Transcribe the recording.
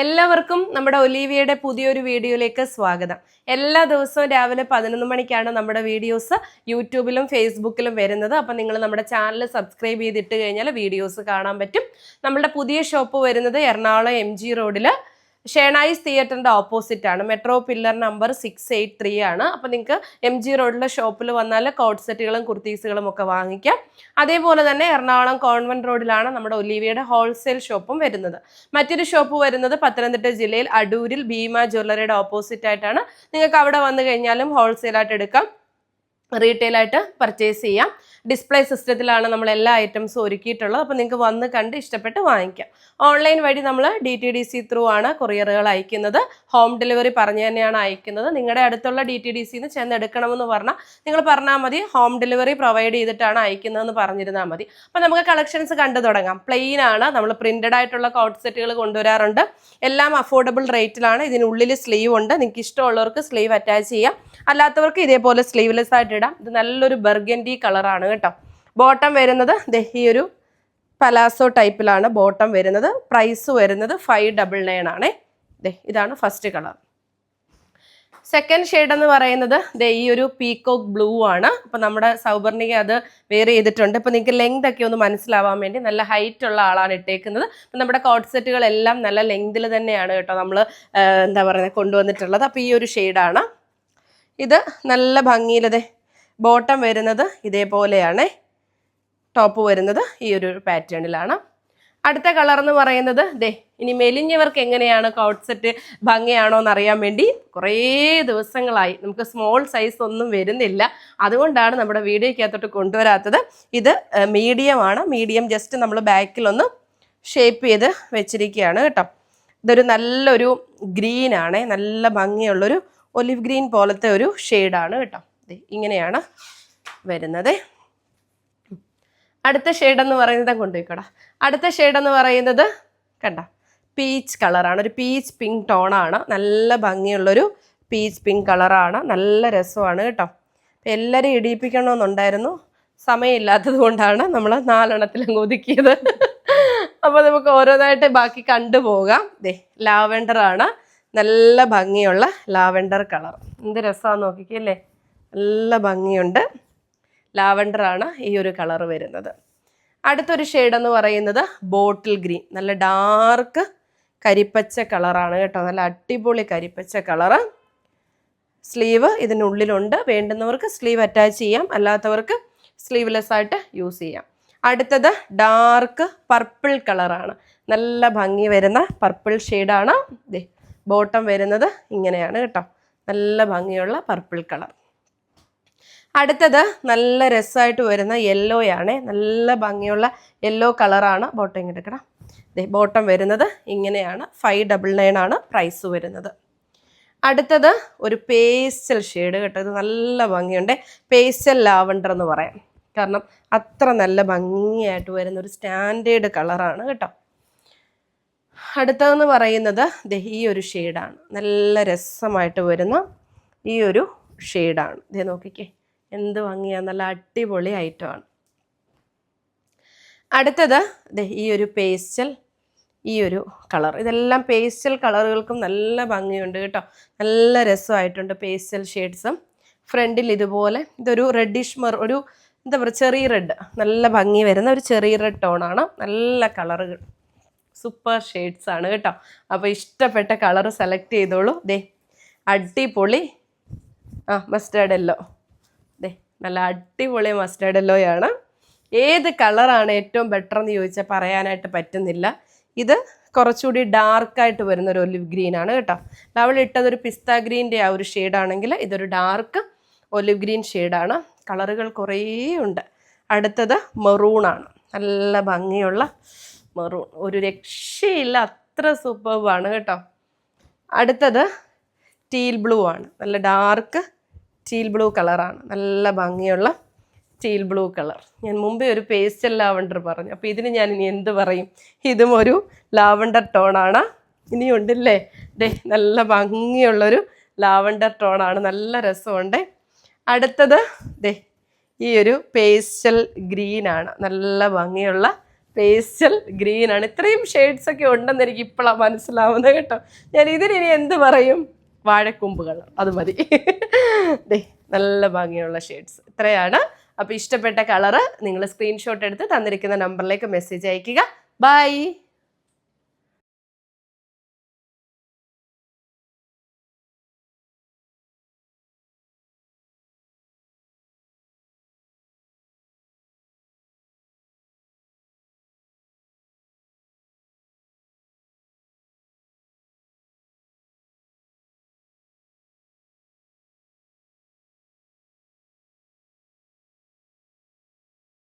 എല്ലാവർക്കും നമ്മുടെ ഒലീവിയയുടെ പുതിയൊരു വീഡിയോയിലേക്ക് സ്വാഗതം. എല്ലാ ദിവസവും രാവിലെ പതിനൊന്ന് മണിക്കാണ് നമ്മുടെ വീഡിയോസ് യൂട്യൂബിലും ഫേസ്ബുക്കിലും വരുന്നത്. അപ്പം നിങ്ങൾ നമ്മുടെ ചാനൽ സബ്സ്ക്രൈബ് ചെയ്തിട്ട് കഴിഞ്ഞാൽ വീഡിയോസ് കാണാൻ പറ്റും. നമ്മുടെ പുതിയ ഷോപ്പ് വരുന്നത് എറണാകുളം എം റോഡിൽ ഷേണായിസ് തിയേറ്ററിന്റെ ഓപ്പോസിറ്റ് ആണ്. Metro pillar number six eight three ആണ്. അപ്പം നിങ്ങൾക്ക് എം ജി റോഡിലെ ഷോപ്പിൽ വന്നാൽ കോട്ട് സെറ്റുകളും കുർത്തീസുകളും ഒക്കെ വാങ്ങിക്കാം. അതേപോലെ തന്നെ എറണാകുളം കോൺവെന്റ് റോഡിലാണ് നമ്മുടെ ഒലീവിയുടെ ഹോൾസെയിൽ ഷോപ്പും വരുന്നത്. മറ്റൊരു ഷോപ്പ് വരുന്നത് പത്തനംതിട്ട ജില്ലയിൽ അടൂരിൽ ഭീമ ജ്വല്ലറിയുടെ ഓപ്പോസിറ്റ് ആയിട്ടാണ്. നിങ്ങൾക്ക് അവിടെ വന്നു കഴിഞ്ഞാലും ഹോൾസെയിൽ ആയിട്ട് എടുക്കാം. റീറ്റെയിൽ ആയിട്ട് പർച്ചേസ് ചെയ്യാം. ഡിസ്പ്ലേ സിസ്റ്റത്തിലാണ് നമ്മൾ എല്ലാ ഐറ്റംസും ഒരുക്കിയിട്ടുള്ളത്. അപ്പോൾ നിങ്ങൾക്ക് വന്ന് കണ്ട് ഇഷ്ടപ്പെട്ട് വാങ്ങിക്കാം. ഓൺലൈൻ വഴി നമ്മൾ D T D C through ആണ് കൊറിയറുകൾ അയക്കുന്നത്. ഹോം ഡെലിവറി പറഞ്ഞു തന്നെയാണ് അയക്കുന്നത്. നിങ്ങളുടെ അടുത്തുള്ള ഡി ടി ഡി സിന്ന് ചെന്ന് എടുക്കണമെന്ന് പറഞ്ഞാൽ നിങ്ങൾ പറഞ്ഞാൽ മതി. ഹോം ഡെലിവറി പ്രൊവൈഡ് ചെയ്തിട്ടാണ് അയക്കുന്നതെന്ന് പറഞ്ഞിരുന്നാൽ മതി. അപ്പോൾ നമുക്ക് കളക്ഷൻസ് കണ്ടു തുടങ്ങാം. പ്ലെയിൻ ആണ്. നമ്മൾ പ്രിന്റഡ് ആയിട്ടുള്ള കോട്ട് സെറ്റുകൾ കൊണ്ടുവരാറുണ്ട്. എല്ലാം അഫോർഡബിൾ റേറ്റിലാണ് ഇതിനുള്ളിൽ സ്ലീവ് ഉണ്ട്. നിങ്ങൾക്ക് ഇഷ്ടമുള്ളവർക്ക് സ്ലീവ് അറ്റാച്ച് ചെയ്യാം. അല്ലാത്തവർക്ക് ഇതേപോലെ സ്ലീവ്ലെസ് ആയിട്ട് ഇടാം. ഇത് നല്ലൊരു ബർഗൻഡി കളറാണ് കേട്ടോ. ബോട്ടം വരുന്നത് ഈ ഒരു പലാസോ ടൈപ്പിലാണ് ബോട്ടം വരുന്നത്. പ്രൈസ് വരുന്നത് ഫൈവ് ഡബിൾ നയൻ ആണ്. ഇതാണ് ഫസ്റ്റ് കളർ. സെക്കൻഡ് ഷെയ്ഡ് എന്ന് പറയുന്നത് ദേ ഈ ഒരു പീക്കോക്ക് ബ്ലൂ ആണ്. അപ്പൊ നമ്മുടെ സൗബർണിക അത് വെയർ ചെയ്തിട്ടുണ്ട്. ഇപ്പൊ നിങ്ങൾക്ക് ലെങ്ത് ഒക്കെ ഒന്ന് മനസ്സിലാവാൻ വേണ്ടി നല്ല ഹൈറ്റ് ഉള്ള ആളാണ് ഇട്ടേക്കുന്നത്. അപ്പൊ നമ്മുടെ കോട്ട് സെറ്റുകളെല്ലാം നല്ല ലെങ്തിൽ തന്നെയാണ് കേട്ടോ നമ്മൾ എന്താ പറയുന്നത് കൊണ്ടുവന്നിട്ടുള്ളത്. അപ്പൊ ഈ ഒരു ഷെയ്ഡാണ്. ഇത് നല്ല ഭംഗിയിലതെ ബോട്ടം വരുന്നത് ഇതേപോലെയാണ്. ടോപ്പ് വരുന്നത് ഈ ഒരു പാറ്റേണിലാണ്. അടുത്ത കളർ എന്ന് പറയുന്നത് ദേ ഇനി മെലിഞ്ഞവർക്ക് എങ്ങനെയാണ് കോട്ട് സെറ്റ് ഭംഗിയാണോ എന്ന് അറിയാൻ വേണ്ടി കുറേ ദിവസങ്ങളായി. നമുക്ക് സ്മോൾ സൈസ് ഒന്നും വരുന്നില്ല. അതുകൊണ്ടാണ് നമ്മുടെ വീഡിയോക്കകത്തോട്ട് കൊണ്ടുവരാത്തത്. ഇത് മീഡിയമാണ്. മീഡിയം ജസ്റ്റ് നമ്മൾ ബാക്കിലൊന്ന് ഷേപ്പ് ചെയ്ത് വെച്ചിരിക്കുകയാണ് കേട്ടോ. ഇതൊരു നല്ലൊരു ഗ്രീനാണ്. നല്ല ഭംഗിയുള്ളൊരു ഒലിവ് ഗ്രീൻ പോലത്തെ ഒരു ഷെയ്ഡാണ് കേട്ടോ. ഇങ്ങനെയാണ് വരുന്നത്. അടുത്ത ഷെയ്ഡ് എന്ന് പറയുന്നത് കൊണ്ടുപോയിക്കോടാ. അടുത്ത ഷെയ്ഡ് എന്ന് പറയുന്നത് കണ്ട പീച്ച് കളറാണ് ഒരു പീച്ച് പിങ്ക് ടോണാണ് നല്ല ഭംഗിയുള്ളൊരു പീച്ച് പിങ്ക് കളറാണ് നല്ല രസമാണ് കേട്ടോ. അപ്പം എല്ലാവരും ഇടിയിപ്പിക്കണമെന്നുണ്ടായിരുന്നു. സമയമില്ലാത്തത് കൊണ്ടാണ് നമ്മൾ നാലെണ്ണത്തിലും ഒതുക്കിയത്. അപ്പോൾ നമുക്ക് ഓരോന്നായിട്ട് ബാക്കി കണ്ടുപോകാം ദേ ലാവെൻഡർ ആണ്. നല്ല ഭംഗിയുള്ള ലാവെൻഡർ കളർ. എന്ത് രസമാണെന്ന് നോക്കിക്കല്ലേ നല്ല ഭംഗിയുണ്ട്. ലാവൻഡറാണ് ഈ ഒരു കളർ വരുന്നത്. അടുത്തൊരു ഷെയ്ഡ് എന്ന് പറയുന്നത് ബോട്ടിൽ ഗ്രീൻ. നല്ല ഡാർക്ക് കരിപ്പച്ച കളറാണ് കേട്ടോ. നല്ല അടിപൊളി കരിപ്പച്ച കളറ് സ്ലീവ് ഇതിനുള്ളിലുണ്ട്. വേണ്ടുന്നവർക്ക് സ്ലീവ് അറ്റാച്ച് ചെയ്യാം. അല്ലാത്തവർക്ക് സ്ലീവ്ലെസ് ആയിട്ട് യൂസ് ചെയ്യാം. അടുത്തത് ഡാർക്ക് പർപ്പിൾ കളറാണ് നല്ല ഭംഗി വരുന്ന പർപ്പിൾ ഷെയ്ഡാണ് ബോട്ടം വരുന്നത് ഇങ്ങനെയാണ് കേട്ടോ. നല്ല ഭംഗിയുള്ള പർപ്പിൾ കളർ അടുത്തത് നല്ല രസമായിട്ട് വരുന്ന യെല്ലോ ആണ് നല്ല ഭംഗിയുള്ള യെല്ലോ കളറാണ് ബോട്ടം എടുക്കണം. ബോട്ടം വരുന്നത് ഇങ്ങനെയാണ്. ഫൈവ് ഡബിൾ നയൻ ആണ് പ്രൈസ് വരുന്നത്. അടുത്തത് ഒരു പേസ്റ്റൽ ഷെയ്ഡ് കേട്ടോ. ഇത് നല്ല ഭംഗിയുണ്ട്. പേസ്റ്റൽ ലാവണ്ടർ എന്ന് പറയാം. കാരണം അത്ര നല്ല ഭംഗിയായിട്ട് വരുന്ന ഒരു സ്റ്റാൻഡേർഡ് കളറാണ് കേട്ടോ. അടുത്തതെന്ന് പറയുന്നത് ഈ ഒരു ഷെയ്ഡാണ് നല്ല രസമായിട്ട് വരുന്ന ഈ ഒരു ഷെയ്ഡാണ് ഇതേ നോക്കിക്കേ. എന്ത് ഭംഗിയാണ് നല്ല അടിപൊളി ഐറ്റമാണ് അടുത്തത് ഈ ഒരു പേസ്റ്റൽ ഈ ഒരു കളർ ഇതെല്ലാം പേസ്റ്റൽ കളറുകൾക്കും നല്ല ഭംഗിയുണ്ട് കേട്ടോ. നല്ല രസമായിട്ടുണ്ട് പേസ്റ്റൽ ഷെയ്ഡ്സും ഫ്രണ്ടിൽ ഇതുപോലെ ഇതൊരു റെഡിഷ് മെർ ഒരു എന്താ പറയുക ചെറിയ റെഡ് നല്ല ഭംഗി വരുന്ന ഒരു ചെറിയ റെഡ് ടോണാണ് നല്ല കളറുകൾ സൂപ്പർ ഷെയ്ഡ്സ് ആണ് കേട്ടോ. അപ്പോൾ ഇഷ്ടപ്പെട്ട കളർ സെലക്ട് ചെയ്തോളൂ. ദേ അടിപൊളി ആ മസ്റ്റേർഡ് യെല്ലോ ദേ നല്ല അടിപൊളി മസ്റ്റേർഡ് എല്ലോയാണ് ഏത് കളറാണ് ഏറ്റവും ബെറ്റർ എന്ന് ചോദിച്ചാൽ പറയാനായിട്ട് പറ്റുന്നില്ല. ഇത് കുറച്ചുകൂടി ഡാർക്കായിട്ട് വരുന്ന ഒരു ഒലിവ് ഗ്രീൻ ആണ് കേട്ടോ. അവൾ ഇട്ടതൊരു പിസ്ത ഗ്രീന്റെ ആ ഒരു ഷെയ്ഡാണെങ്കിൽ ഇതൊരു ഡാർക്ക് ഒലിവ് ഗ്രീൻ ഷെയ്ഡാണ് കളറുകൾ കുറേ ഉണ്ട്. അടുത്തത് മെറൂണാണ് നല്ല ഭംഗിയുള്ള മെറൂൺ ഒരു രക്ഷയില്ല അത്ര സൂപ്പർവാണ് കേട്ടോ. അടുത്തത് ടീൽ ബ്ലൂ ആണ്. നല്ല ഡാർക്ക് ടീൽ ബ്ലൂ കളറാണ് നല്ല ഭംഗിയുള്ള ടീൽ ബ്ലൂ കളർ ഞാൻ മുമ്പേ ഒരു പേസ്റ്റൽ ലാവണ്ടർ പറഞ്ഞു. അപ്പോൾ ഇതിന് ഞാൻ ഇനി എന്ത് പറയും? ഇതും ഒരു ലാവണ്ടർ ടോണാണ് ഇനിയുണ്ടല്ലേ ഡേ നല്ല ഭംഗിയുള്ളൊരു ലാവണ്ടർ ടോണാണ് നല്ല രസമുണ്ട്. അടുത്തത് ദേ ഈ ഒരു പേസ്റ്റൽ ഗ്രീനാണ് നല്ല ഭംഗിയുള്ള പേസ്റ്റൽ ഗ്രീനാണ് ഇത്രയും ഷെയ്ഡ്സൊക്കെ ഉണ്ടെന്ന് എനിക്ക് ഇപ്പോഴാണ് മനസ്സിലാവുന്നത് കേട്ടോ. ഞാൻ ഇതിന് ഇനി എന്ത് പറയും? വാഴക്കൊമ്പ് കളർ അത് മതി. ദേ നല്ല ഭംഗിയുള്ള ഷെയ്ഡ്സ് ഇത്രയാണ്. അപ്പോൾ ഇഷ്ടപ്പെട്ട കളറ് നിങ്ങൾ സ്ക്രീൻഷോട്ട് എടുത്ത് തന്നിരിക്കുന്ന നമ്പറിലേക്ക് മെസ്സേജ് അയക്കുക. ബൈ